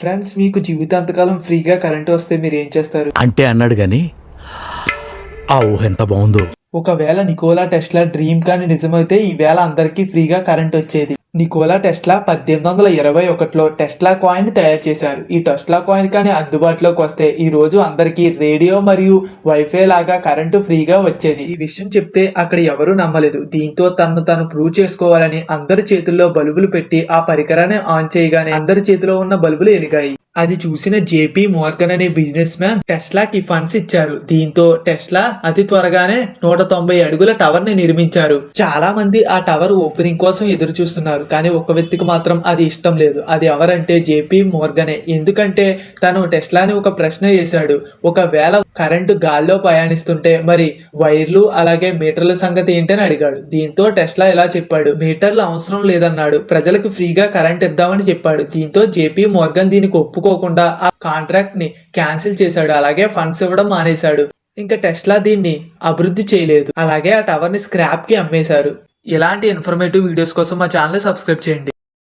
Friends మీకు జీవితాంతకాలం ఫ్రీగా current వస్తే మీరు ఏం చేస్తారు? అంటే అన్నాడు గాని ఆ ఊహ ఎంత బాగుందో. ఒకవేళ నికోలా టెస్లా డ్రీమ్ కానీ నిజమైతే ఈవేళ అందరికీ ఫ్రీగా కరెంట్ వచ్చేది. నికోలా టెస్లా పద్దెనిమిది వందల ఇరవై ఒకటిలో టెస్లా కాయిన్ తయారు చేశారు. ఈ టెస్లా కాయిన్ కానీ అందుబాటులోకి వస్తే ఈ రోజు అందరికీ రేడియో మరియు వైఫై లాగా కరెంటు ఫ్రీగా వచ్చేది. ఈ విషయం చెప్తే అక్కడ ఎవరూ నమ్మలేదు. దీంతో తనను తను ప్రూవ్ చేసుకోవాలని అందరి చేతుల్లో బల్బులు పెట్టి ఆ పరికరాన్ని ఆన్ చేయగానే అందరి చేతిలో ఉన్న బల్బులు ఎలిగాయి అది చూసిన జేపీ మోర్గన్ అనే బిజినెస్ మ్యాన్ టెస్లాకి ఫండ్స్ ఇచ్చారు. దీంతో టెస్లా అతి త్వరగానే నూట తొంభై అడుగుల టవర్ని నిర్మించారు. చాలా మంది ఆ టవర్ ఓపెనింగ్ కోసం ఎదురు చూస్తున్నారు కానీ ఒక వ్యక్తికి మాత్రం అది ఇష్టం లేదు. అది ఎవరంటే జేపీ మోర్గనే. ఎందుకంటే తను టెస్లాని ఒక ప్రశ్న వేశాడు. ఒకవేళ కరెంటు గాల్లో ప్రయాణిస్తుంటే మరి వైర్లు అలాగే మీటర్ల సంగతి ఏంటని అడిగాడు. దీంతో టెస్లా ఇలా చెప్పాడు. మీటర్లు అవసరం లేదన్నాడు. ప్రజలకు ఫ్రీగా కరెంట్ ఇద్దామని చెప్పాడు. దీంతో జేపీ మోర్గన్ దీనికి ఒప్పుకోకుండా ఆ కాంట్రాక్ట్ని క్యాన్సిల్ చేశాడు. అలాగే ఫండ్స్ ఇవ్వడం మానేశాడు. ఇంకా టెస్లా దీన్ని అభివృద్ధి చేయలేదు. అలాగే ఆ టవర్ని స్క్రాప్కి అమ్మేశారు. ఇలాంటి ఇన్ఫర్మేటివ్ వీడియోస్ కోసం మా ఛానల్ సబ్స్క్రైబ్ చేయండి.